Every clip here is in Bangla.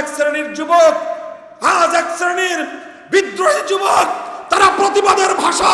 এক শ্রেণির যুবক, আজ এক শ্রেণির বিদ্রোহী যুবক, তারা প্রতিবাদের ভাষা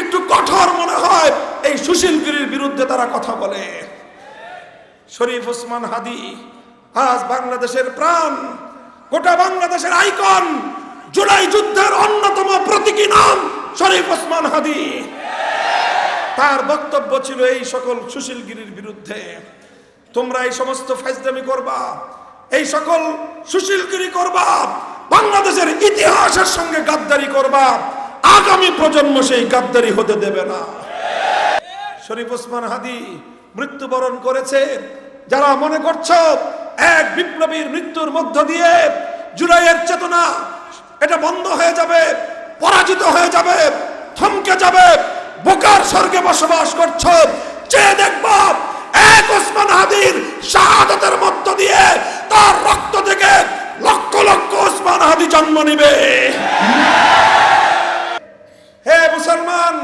একটু কঠোর মনে হয়, এই সুশীলগিরির বিরুদ্ধে তারা কথা বলে। শরীফ ওসমান হাদি, আজ বাংলাদেশের প্রাণ, গোটা বাংলাদেশের আইকন, জুলাই যুদ্ধের অন্যতম প্রতীকী নাম শরীফ ওসমান হাদি। তার বক্তব্য ছিল এই সকল সুশীলগিরির বিরুদ্ধে। তোমরা এই সমস্ত ফাইজদামি করবা এই সকল সুশীলগিরি করবা, বাংলাদেশের ইতিহাসের সঙ্গে গাদ্দারি করবা, আগামী প্রজন্ম সেই গাদ্দারি হতে দেবে না। শরীফ ওসমান হাদি মৃত্যুবরণ করেছে, যারা মনে করছ এক বিপ্লবীর মৃত্যুর মধ্য দিয়ে জুলাইয়ের চেতনা এটা বন্ধ হয়ে যাবে, পরাজিত হয়ে যাবে, থমকে যাবে, বোকার স্বর্গে বসবাস করছ চেয়ে দেখবা এক ওসমান হাদির শাহাদাতের মধ্য দিয়ে তার রক্ত থেকে লক্ষ লক্ষ ওসমান হাদি জন্ম নিবে। হে মুসলমান,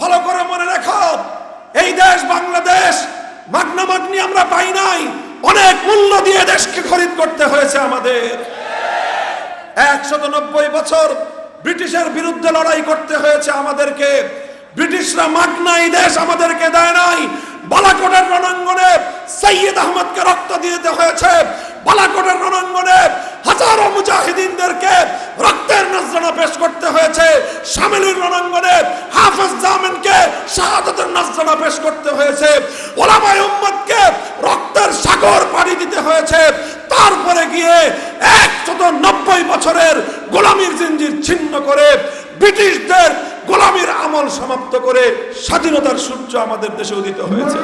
ভালো করে মনে রাখো, এই দেশ বাংলাদেশ, মাগনা মাগনি আমরা পাই নাই, অনেক মূল্য দিয়ে দেশকে খরিদ করতে হয়েছে আমাদের। একশত নব্বই বছর ব্রিটিশের বিরুদ্ধে লড়াই করতে হয়েছে আমাদেরকে। ব্রিটিশরা মাগনা এই দেশ আমাদেরকে দেয় নাই বালাকোটের রণাঙ্গনে সৈয়দ আহমদকে রক্ত দিতে হয়েছে। বালাকোটের রণাঙ্গনে হাজারো মুজাহিদিনদেরকে রক্তের নজরানা পেশ করতে হয়েছে। শামিলুর রণাঙ্গনে হাফেজ জামিনকে শাহাদাতের নজরানা পেশ করতে হয়েছে। ওলামায়ে উম্মতকে রক্তের সাগর পাড়ি দিতে হয়েছে। তারপরে গিয়ে একশত নব্বই বছরের গোলামীর জিঞ্জির ছিন্ন করে ব্রিটিশদের গোলামীর আমল সমাপ্ত করে স্বাধীনতার সূর্য আমাদের দেশে উদিত হয়েছে।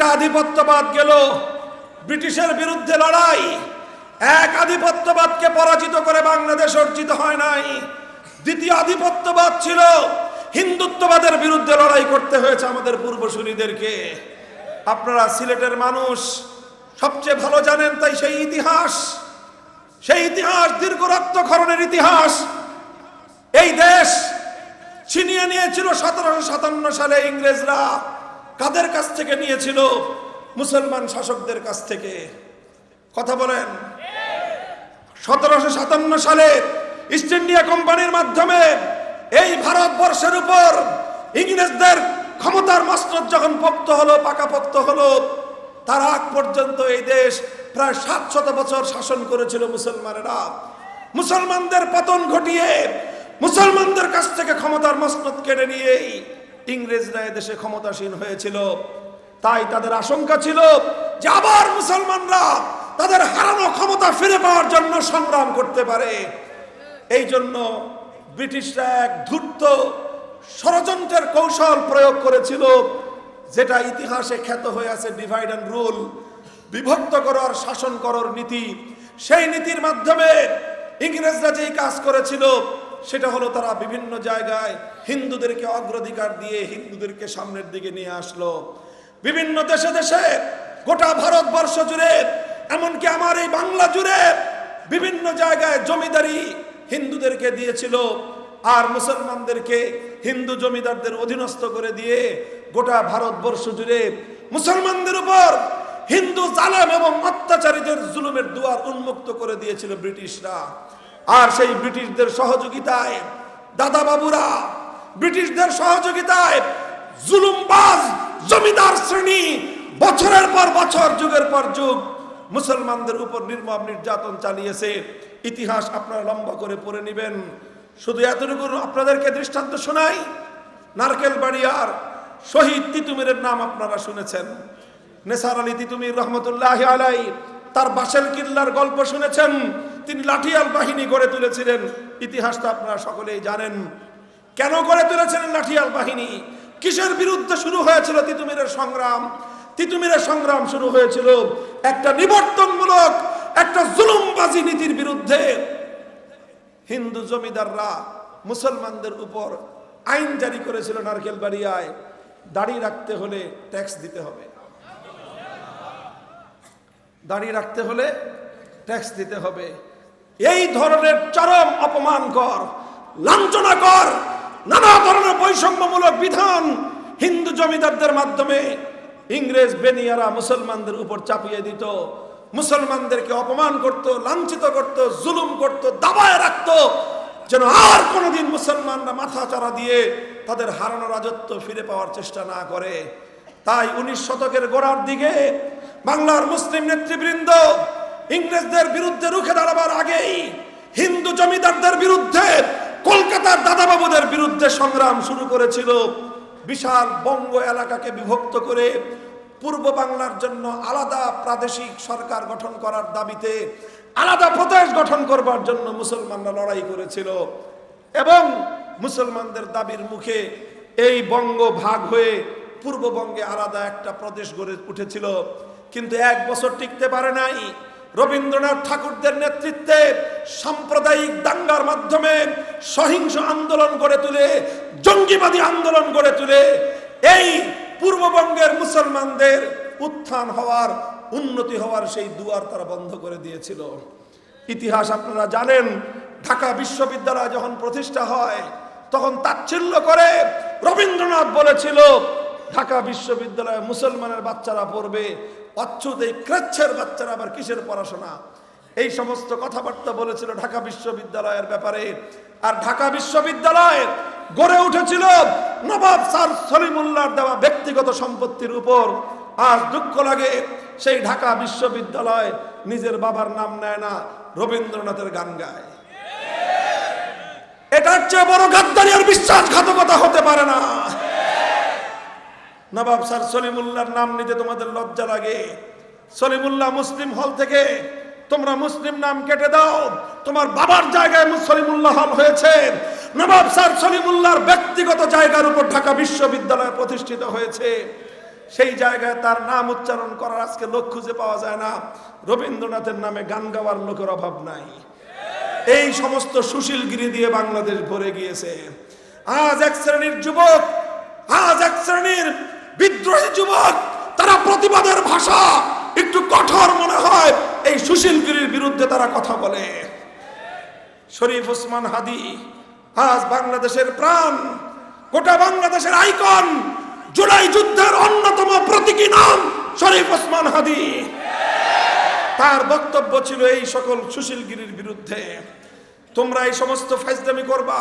একটা আধিপত্যবাদ গেল। ব্রিটিশের বিরুদ্ধে লড়াই। এক আধিপত্যবাদকে পরাজিত করে বাংলাদেশ অর্জিত হয় নাই। দ্বিতীয় আধিপত্যবাদ ছিল হিন্দুত্ববাদের বিরুদ্ধে লড়াই করতে হয়েছে আমাদের পূর্বসূরীদেরকে। আপনারা সিলেটের মানুষ, সবচেয়ে ভালো জানেন তাই সেই ইতিহাস। সেই ইতিহাস, দীর্ঘ রক্তক্ষরণের ইতিহাস। এই দেশ ছিনিয়ে নিয়েছিল সতেরোশো সাতান্ন সালে ইংরেজরা। কাদের কাছ থেকে নিয়েছিল? মুসলমান শাসকদের কাছ থেকে। কথা বলেন। সতেরোশো সাতান্ন সালে ইস্ট ইন্ডিয়া কোম্পানির মাধ্যমে এই ভারতবর্ষের উপর ইংরেজদের ক্ষমতার মসনদ যখন পোক্ত হলো পাকাপোক্ত হলো, তার আগ পর্যন্ত এই দেশ প্রায় সাত শত বছর শাসন করেছিল মুসলমানেরা। মুসলমানদের পতন ঘটিয়ে মুসলমানদের কাছ থেকে ক্ষমতার মসনদ কেড়ে নিয়েই ইংরেজরা দেশে ক্ষমতাসীন হয়েছিল। তাই তাদের আশঙ্কা ছিল যে আবার মুসলমানরা তাদের হারানো ক্ষমতা ফিরে পাওয়ার জন্য সংগ্রাম করতে পারে। এই জন্য ব্রিটিশরা এক ধূর্ত ষড়যন্ত্রের কৌশল প্রয়োগ করেছিল, যেটা ইতিহাসে খ্যাত হয়ে আছে ডিভাইড অ্যান্ড রুল বিভক্ত করার, শাসন করার নীতি। সেই নীতির মাধ্যমে ইংরেজরা যেই কাজ করেছিল সেটা হলো তারা বিভিন্ন জায়গায় হিন্দুদেরকে অগ্রাধিকার দিয়ে হিন্দুদেরকে সামনের দিকে নিয়ে আসলো। বিভিন্ন দেশে দেশে গোটা ভারতবর্ষ জুড়ে, এমনকি আমার এই বাংলা জুড়ে বিভিন্ন জায়গায় জমিদারি হিন্দুদেরকে দিয়েছিল আর মুসলমানদেরকে হিন্দু জমিদারদের অধীনস্থ করে দিয়ে গোটা ভারতবর্ষ জুড়ে মুসলমানদের উপর হিন্দু জালেম এবং অত্যাচারীদের জুলুমের দুয়ার উন্মুক্ত করে দিয়েছিল ব্রিটিশরা। আর সেই ব্রিটিশদের সহযোগিতায় দাদা বাবুরা ব্রিটিশদের সহযোগিতায় জুলুমবাজ জমিদার শ্রেণি বছরের পর বছর, যুগের পর যুগ মুসলমানদের উপর নির্মম নির্যাতন চালিয়েছে। ইতিহাস আপনারা লম্বা করে পড়ে নেবেন। শুধু এতটুকু আপনাদেরকে দৃষ্টান্ত শোনাই নারকেল বাড়িয়ার শহীদ তিতুমিরের নাম আপনারা শুনেছেন। নেসার আলী তিতুমির রহমতুল্লাহ আলাই তার বাসেল কিল্লার গল্প শুনেছেন। তিনি লাঠিয়াল বাহিনী গড়ে তুলেছিলেন। ইতিহাসটা আপনারা সকলেই জানেন। কেন গড়ে তুলেছিলেন লাঠিয়াল বাহিনী? কিসের বিরুদ্ধে শুরু হয়েছিল তিতুমিরের সংগ্রাম? তিতুমিরের সংগ্রাম শুরু হয়েছিল একটা নিবর্তনমূলক, একটা জুলুমবাজি নীতির বিরুদ্ধে। হিন্দু জমিদাররা মুসলমানদের উপর আইন জারি করেছিল নারকেল বাড়িয়ায় দাড়ি রাখতে হলে ট্যাক্স দিতে হবে। দাড়ি রাখতে হলে ট্যাক্স দিতে হবে। এই ধরনের চরম অপমান কর অপমানকর লাঞ্ছনাকর নানা ধরনের বৈষম্যমূলক বিধান হিন্দু জমিদারদের মাধ্যমে ইংরেজ, বেনিয়ারা, মুসলমানদের উপর চাপিয়ে দিত। মুসলমানদেরকে অপমান করত, লাঞ্ছিত করত, জুলুম করত, দাবায় রাখত। যেন আর কোনোদিন মুসলমানরা মাথা চারা দিয়ে তাদের হারানো রাজত্ব ফিরে পাওয়ার চেষ্টা না করে। তাই উনিশ শতকের গোড়ার দিকে বাংলার মুসলিম নেতৃবৃন্দ ইংরেজদের বিরুদ্ধে রুখে দাঁড়াবার আগেই হিন্দু জমিদারদের বিরুদ্ধে কলকাতার দাদাবাবুদের বিরুদ্ধে সংগ্রাম শুরু করেছিল। বিশাল বঙ্গ এলাকাকে বিভক্ত করে পূর্ব বাংলার জন্য আলাদা প্রাদেশিক সরকার গঠন করার দাবিতে, আলাদা প্রদেশ গঠন করবার জন্য মুসলমানরা লড়াই করেছিল এবং মুসলমানদের দাবির মুখে এই বঙ্গ ভাগ হয়ে পূর্ববঙ্গে আলাদা একটা প্রদেশ গড়ে উঠেছিল। কিন্তু এক বছর টিকতে পারে নাই। রবীন্দ্রনাথ ঠাকুরদের নেতৃত্বে সাম্প্রদায়িক দাঙ্গার মাধ্যমে সহিংস আন্দোলন গড়ে তুলে, জঙ্গিবাদী আন্দোলন গড়ে তুলে এই পূর্ববঙ্গের মুসলমানদের উত্থান হওয়ার, উন্নতি হওয়ার সেই দুয়ার তারা বন্ধ করে দিয়েছিল। ইতিহাস আপনারা জানেন, ঢাকা বিশ্ববিদ্যালয় যখন প্রতিষ্ঠা হয়, তখন তাচ্ছিল্য করে রবীন্দ্রনাথ বলেছিল, ঢাকা বিশ্ববিদ্যালয়ে মুসলমানের বাচ্চারা পড়বে অচ্ছুত এই ক্রেচ্ছের বাচ্চারা আবার কিসের পড়াশোনা? এই সমস্ত কথাবার্তা বলেছিল ঢাকা বিশ্ববিদ্যালয়ের ব্যাপারে। আর ঢাকা বিশ্ববিদ্যালয় গড়ে উঠেছিল নবাব স্যার সলিমুল্লাহর দেওয়া ব্যক্তিগত সম্পত্তির উপর। আজ দুঃখ লাগে, সেই ঢাকা বিশ্ববিদ্যালয় নিজের বাবার নাম নেয় না, রবীন্দ্রনাথের গান গায়। এটার চেয়ে বড় গাদ্দারি আর বিশ্বাসঘাতকতা হতে পারে না। নবাব স্যার সলিমুল্লাহর নাম নিতে তোমাদের লজ্জা লাগে। সলিমুল্লাহ মুসলিম হল থেকে তোমরা মুসলিম নাম কেটে দাও। তোমার বাবার জায়গায় সলিমুল্লাহ হল হয়েছে। নবাব স্যার সলিমুল্লাহর ব্যক্তিগত জায়গার উপর ঢাকা বিশ্ববিদ্যালয় প্রতিষ্ঠিত হয়েছে। সেই জায়গায় তার নাম উচ্চারণ করার আজকে লোক খুঁজে পাওয়া যায় না। রবীন্দ্রনাথের নামে গান গাওয়ার লোকের অভাব নাই। এই সমস্ত সুশীলগিরি দিয়ে বাংলাদেশ ভরে গিয়েছে। আজ এক শ্রেণির যুবক, আজ এক শ্রেণির বিদ্রোহী যুবক, তারা প্রতিবাদের ভাষা, একটু কঠোর মনে হয়, এই সুশীলগিরির বিরুদ্ধে তারা কথা বলে। শরীফ ওসমান হাদি, আজ বাংলাদেশের প্রাণ, গোটা বাংলাদেশের আইকন, জুলাই যুদ্ধের অন্যতম প্রতীকী নাম শরীফ ওসমান হাদি। তার বক্তব্য ছিল এই সকল সুশীলগিরির বিরুদ্ধে। তোমরা এই সমস্ত ফাইজদামি করবা,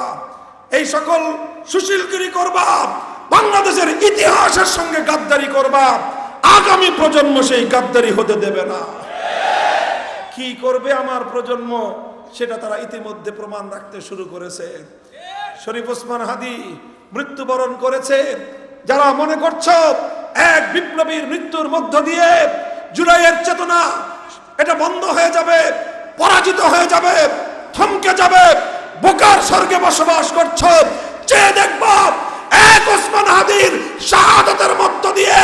এই সকল সুশীলগিরি করবা বাংলাদেশের ইতিহাসের সঙ্গে গাদ্দারি করবা, আগামী প্রজন্ম সেই গাদ্দারি হতে দেবে না। কি করবে আমার প্রজন্ম, সেটা তারা ইতিমধ্যে প্রমাণ রাখতে শুরু করেছে। শরীফ ওসমান হাদি মৃত্যুবরণ করেছে। যারা মনে করছ এক বিপ্লবীর মৃত্যুর মধ্য দিয়ে জুলাইয়ের চেতনা এটা বন্ধ হয়ে যাবে, পরাজিত হয়ে যাবে, থমকে যাবে, বোকার স্বর্গে বসবাস করছ, চেয়ে দেখবা এক ওসমান হাদির শাহাদাতের মধ্য দিয়ে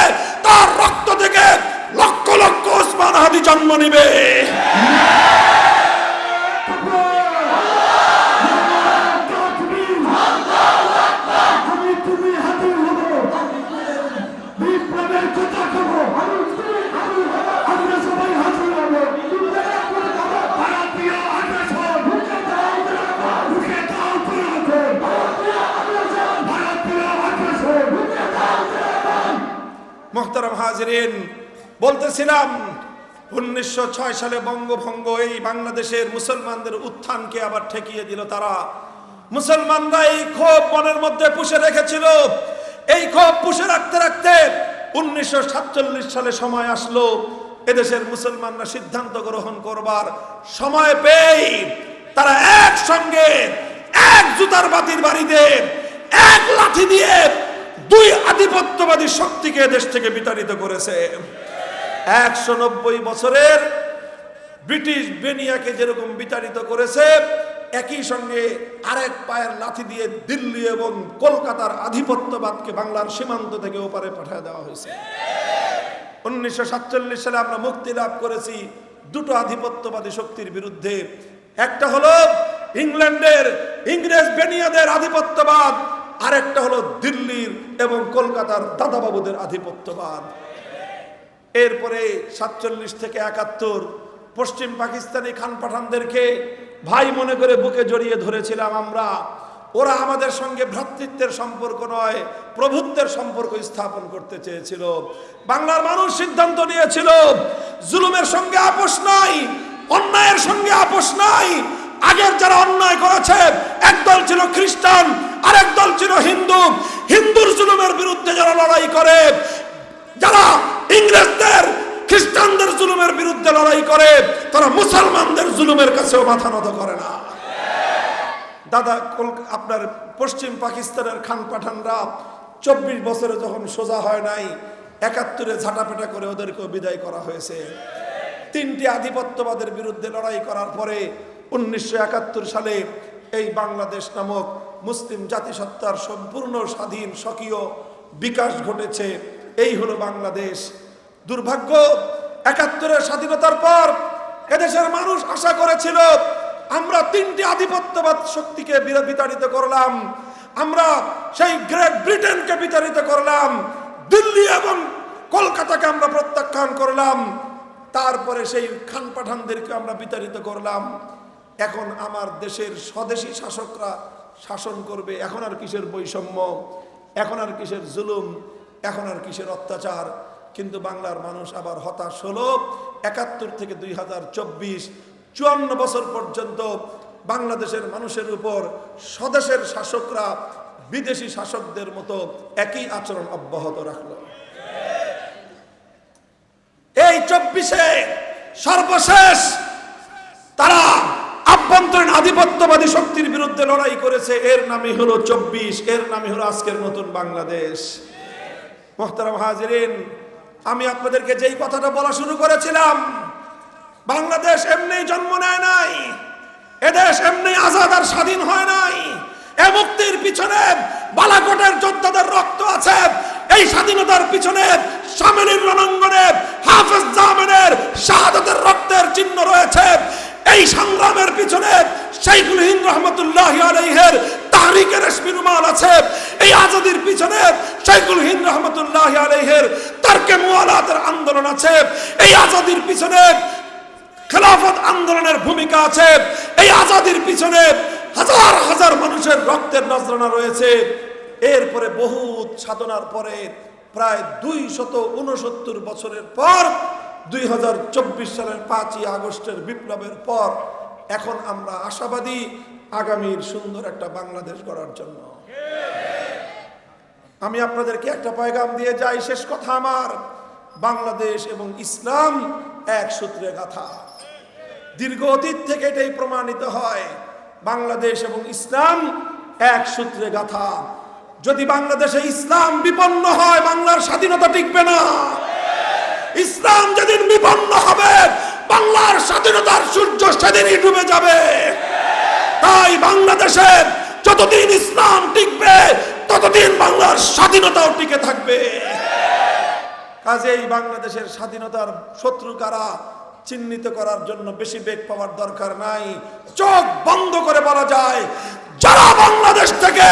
তার রক্ত থেকে লক্ষ লক্ষ ওসমান হাদি জন্ম নিবে। হাজরিন, বলতেছিলাম, উনিশশো ছয় সালে বঙ্গভঙ্গ এই বাংলাদেশের মুসলমানদের উত্থানকে আবার ঠেকিয়ে দিল তারা। মুসলমানরা এই ক্ষোভ মনের মধ্যে পুষে রেখেছিল। এই ক্ষোভ পুষে রাখতে রাখতে উনিশশো সাতচল্লিশ সালে সময় আসলো, এদেশের মুসলমানরা সিদ্ধান্ত গ্রহণ করবার সময় পেয়ে তারা একসঙ্গে এক জুতার বাতির বাড়িতে, এক লাঠি দিয়ে দুই আধিপত্যবাদী শক্তিকে দেশ থেকে বিতাড়িত করেছে। একশো নব্বই বছরের ব্রিটিশ বেনিয়াকে যেরকম বিতাড়িত করেছে, একই সঙ্গে আরেক পায়ের লাথি দিয়ে দিল্লি এবং কলকাতার আধিপত্যবাদকে বাংলার সীমান্ত থেকে ওপারে পাঠিয়ে দেওয়া হয়েছে। উনিশশো সাতচল্লিশ সালে আমরা মুক্তি লাভ করেছি দুটো আধিপত্যবাদী শক্তির বিরুদ্ধে। একটা হলো ইংল্যান্ডের ইংরেজ বেনিয়াদের আধিপত্যবাদ আরেকটা হলো দিল্লির এবং কলকাতার দাদাবাবুদের আধিপত্যবাদ। এরপরে সাতচল্লিশ থেকে একাত্তর পশ্চিম পাকিস্তানি খান পাঠানদেরকে ভাই মনে করে বুকে জড়িয়ে ধরেছিলাম আমরা। ওরা আমাদের সঙ্গে ভ্রাতৃত্বের সম্পর্ক নয়, প্রভুত্বের সম্পর্ক স্থাপন করতে চেয়েছিল। বাংলার মানুষ সিদ্ধান্ত নিয়েছিল, জুলুমের সঙ্গে আপোষ নাই, অন্যায়ের সঙ্গে আপোষ নাই। আগের যারা অন্যায় করেছে, একদল ছিল খ্রিস্টান আরেক দল ছিল হিন্দু। হিন্দুর জুলুমের বিরুদ্ধে যারা লড়াই করে, যারা ইংরেজদের, খ্রিস্টানদের জুলুমের বিরুদ্ধে লড়াই করে, তারা মুসলমানদের জুলুমের কাছেও মাথা নত করে না। দাদা আপনার পশ্চিম পাকিস্তানের খান পাঠানরা চব্বিশ বছরে যখন সোজা হয় নাই, একাত্তরে ঝাঁটাপেটা করে ওদেরকেও বিদায় করা হয়েছে। তিনটি আধিপত্যবাদের বিরুদ্ধে লড়াই করার পরে উনিশশো একাত্তর সালে এই বাংলাদেশ নামক মুসলিম জাতিসত্তার সম্পূর্ণ স্বাধীন, স্বকীয় বিকাশ ঘটেছে। এই হলো বাংলাদেশ। দুর্ভাগ্য, একাত্তরের স্বাধীনতার পর এদেশের মানুষ আশা করেছিল, আমরা তিনটি আধিপত্যবাদ শক্তিকে বিতাড়িত করলাম। আমরা সেই গ্রেট ব্রিটেনকে বিতাড়িত করলাম। দিল্লি এবং কলকাতাকে আমরা প্রত্যাখ্যান করলাম। তারপরে সেই খান পাঠানদেরকে আমরা বিতাড়িত করলাম। এখন আমার দেশের স্বদেশী শাসকরা শাসন করবে। এখন আর কিসের বৈষম্য? এখন আর কিসের জুলুম? এখন আর কিসের অত্যাচার? কিন্তু বাংলার মানুষ আবার হতাশ হলো। একাত্তর থেকে দুই হাজার চব্বিশ, চুয়ান্ন বছর পর্যন্ত বাংলাদেশের মানুষের উপর স্বদেশের শাসকরা বিদেশি শাসকদের মতো একই আচরণ অব্যাহত রাখল। এই চব্বিশে সর্বশেষ আভ্যন্তরীণ আধিপত্যবাদী শক্তির বিরুদ্ধে লড়াই করেছে, এর নামই হলো চব্বিশ, এর নামই হলো আজকের নতুন বাংলাদেশ। মোহতারাম হাজিরিন, আমি আপনাদেরকে যেই কথাটা বলা শুরু করেছিলাম, বাংলাদেশ এমনি জন্ম নেয় নাই, এদেশ এমনি আজাদ আর স্বাধীন হয় নাই, এ মুক্তির পিছনে বালাকোটের যোদ্ধাদের রক্ত আছে, এই স্বাধীনতার পিছনে সামিনীর রণাঙ্গনে হাফেজ জামিনের শাহাদাতের রক্তের চিহ্ন রয়েছে এই সংগ্রামের পিছনে শাইখুল হিন্দ রহমতুল্লাহ আলাইহের তাহরিকের রেশমি রুমাল আছে। এই আজাদির পিছনে শাইখুল হিন্দ রহমতুল্লাহ আলাইহের তারকে মুয়ালাতের আন্দোলন আছে। এই আজাদির পিছনে খেলাফত আন্দোলনের ভূমিকা আছে। এই আজাদির পিছনে হাজার হাজার মানুষের রক্তের নজরানা রয়েছে। এরপরে বহুত সাধনার পরে প্রায় দুই শত উনসত্তর বছরের পর দুই হাজার চব্বিশ সালের পাঁচই আগস্টের বিপ্লবের পর এখন আমরা আশাবাদী আগামীর সুন্দর একটা বাংলাদেশ গড়ার জন্য। আমি আপনাদেরকে একটা পয়গাম দিয়ে যাই, শেষ কথা আমার। বাংলাদেশ এবং ইসলাম এক সূত্রে গাথা। দীর্ঘ অতীত থেকে এটাই প্রমাণিত হয়, বাংলাদেশ এবং ইসলাম এক সূত্রে গাথা। যদি বাংলাদেশে ইসলাম বিপন্ন হয়, বাংলার স্বাধীনতা টিকবে না। ইসলাম যেদিন বিপন্ন হবে, বাংলার স্বাধীনতার সূর্য সেদিনই ডুবে যাবে। তাই বাংলাদেশে যতদিন ইসলাম টিকবে, ততদিন বাংলার স্বাধীনতাও টিকে থাকবে। কাজেই বাংলাদেশের স্বাধীনতার শত্রু কারা চিহ্নিত করার জন্য বেশি বেগ পাওয়ার দরকার নাই। চোখ বন্ধ করে বলা যায়, যারা বাংলাদেশ থেকে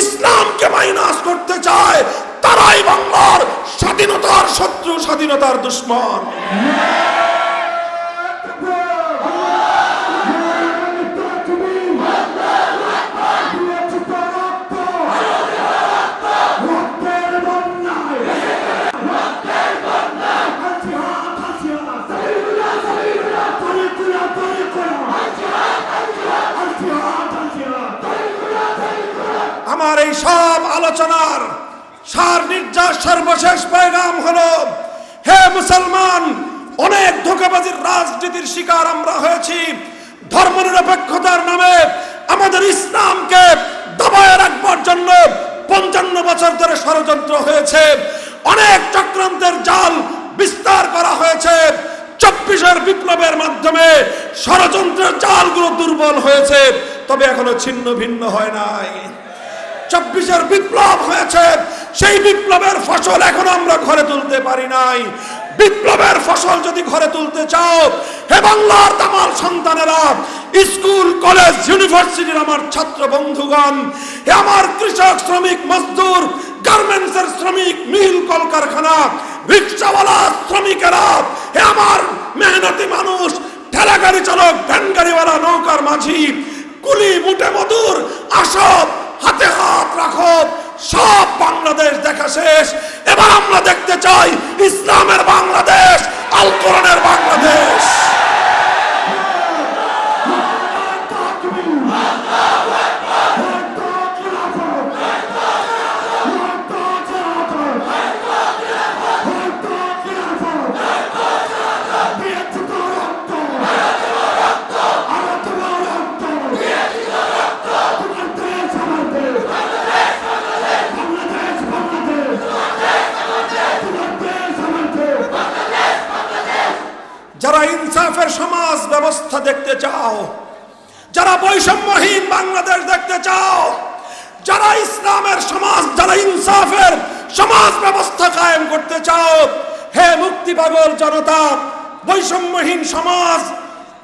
ইসলামকে মাইনাস করতে চায় তারাই বাংলার স্বাধীনতার শত্রু স্বাধীনতার দুশ্মন। ধর্মনিরপেক্ষতার নামে আমাদের ইসলামকে দবায় রাখবার জন্য পঞ্চান্ন বছর ধরে ষড়যন্ত্র হয়েছে। অনেক চক্রান্তের জাল বিস্তার করা হয়েছে। চব্বিশের বিপ্লবের মাধ্যমে ষড়যন্ত্রের জালগুলো দুর্বল হয়েছে, তবে এখনও ছিন্ন ভিন্ন হয় নাই। চব্বিশের বিপ্লব হয়েছে, সেই বিপ্লবের ফসল এখনও আমরা ঘরে তুলতে পারি নাই। বিপ্লবের ফসল যদি ঘরে তুলতে চাও, হে বাংলার তামাল সন্তানেরা, স্কুল, কলেজ, ইউনিভার্সিটির আমার ছাত্র বন্ধুগণ, হে আমার কৃষক, শ্রমিক, মজদুর, গার্মেন্টসের শ্রমিক, মিল কলকারখানা, রিক্সাওয়ালা, শ্রমিকেরা, হে আমার মেহনতি মানুষ ঠেলা গাড়ি চালক ভ্যান গাড়িওয়ালা নৌকার মাঝি, কুলি, মুটে মধুর আসব হাতে হাত রাখো। সব বাংলাদেশ দেখা শেষ। এবার আমরা দেখতে চাই ইসলামের বাংলাদেশ আল কোরআনের বাংলাদেশ যারা ইনসাফের সমাজ ব্যবস্থা দেখতে চাও যারা বৈষম্যহীন বাংলাদেশ দেখতে চাও যারা ইসলামের সমাজ যারা ইনসাফের সমাজ ব্যবস্থা কায়েম করতে চাও হে মুক্তি পাগল জনতা, বৈষম্যহীন সমাজ,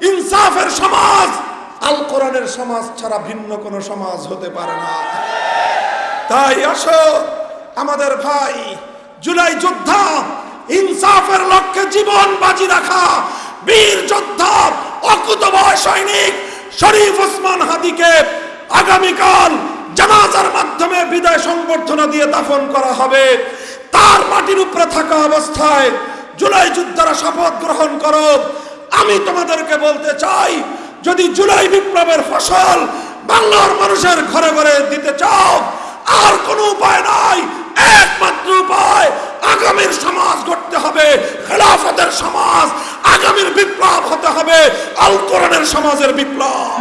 ইনসাফের সমাজ, আল কোরআনের সমাজ ছাড়া ভিন্ন কোনো সমাজ হতে পারে না। তাই আসো, আমাদের ভাই জুলাই যোদ্ধা, ইনসাফের লক্ষ্যে জীবন বাজি রাখা, বীর যোদ্ধা অকুতবয় সৈনিক শরীফ ওসমান হাদিকে আগামীকাল জানাজার মাধ্যমে বিদায় সংবর্ধনা দিয়ে দাফন করা হবে। তার মাটির উপরে থাকা অবস্থায় জুলাই যোদ্ধারা শপথ গ্রহণ করো। আমি তোমাদেরকে বলতে চাই, যদি জুলাই বিপ্লবের ফসল বাংলার মানুষের ঘরে ঘরে দিতে চাও, আর কোনো উপায় নাই, একমাত্র উপায়, আগামীর সমাজ গড়তে হবে, খেলাফতের সমাজ, আগামীর বিপ্লব হতে হবে, আল কোরআনের সমাজের বিপ্লব।